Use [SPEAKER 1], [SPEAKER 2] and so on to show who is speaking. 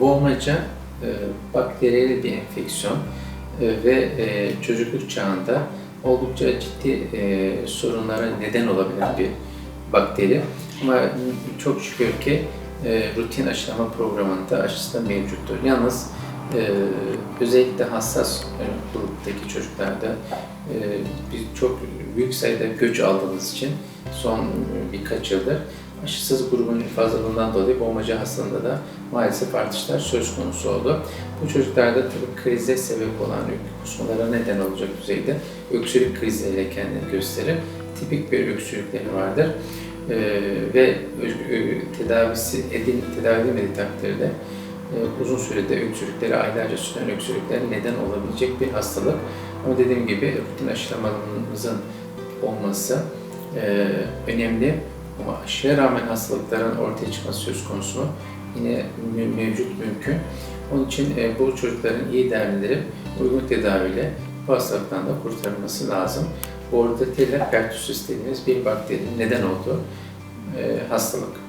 [SPEAKER 1] boğmaca e, bakteriyel bir enfeksiyon e, ve e, çocukluk çağında oldukça ciddi e, sorunlara neden olabilen bir bakteri. Ama çok şükür ki e, rutin aşılama programında aşısı da mevcuttur. Yalnız e, özellikle hassas e, gruptaki çocuklarda e, biz çok büyük sayıda göç aldığımız için son birkaç yıldır aşısız grubun fazlalığından dolayı boğmaca hastalığında da maalesef artışlar söz konusu oldu. Bu çocuklarda tabii krize sebep olan kusmalara neden olacak düzeyde öksürük krizleriyle kendini gösterir. Tipik bir öksürükleri vardır. Ee, ve tedavisi edin, tedavi edilmediği takdirde e, uzun sürede öksürükleri, aylarca süren öksürükler neden olabilecek bir hastalık. Ama dediğim gibi rutin aşılamamızın olması e, önemli. Ama aşıya rağmen hastalıkların ortaya çıkması söz konusu? Yine mevcut mümkün. Onun için e, bu çocukların iyi değerlendirip uygun tedaviyle bu hastalıktan da kurtarılması lazım. Bordetella pertussis dediğimiz bir bakterinin neden olduğu e, hastalık.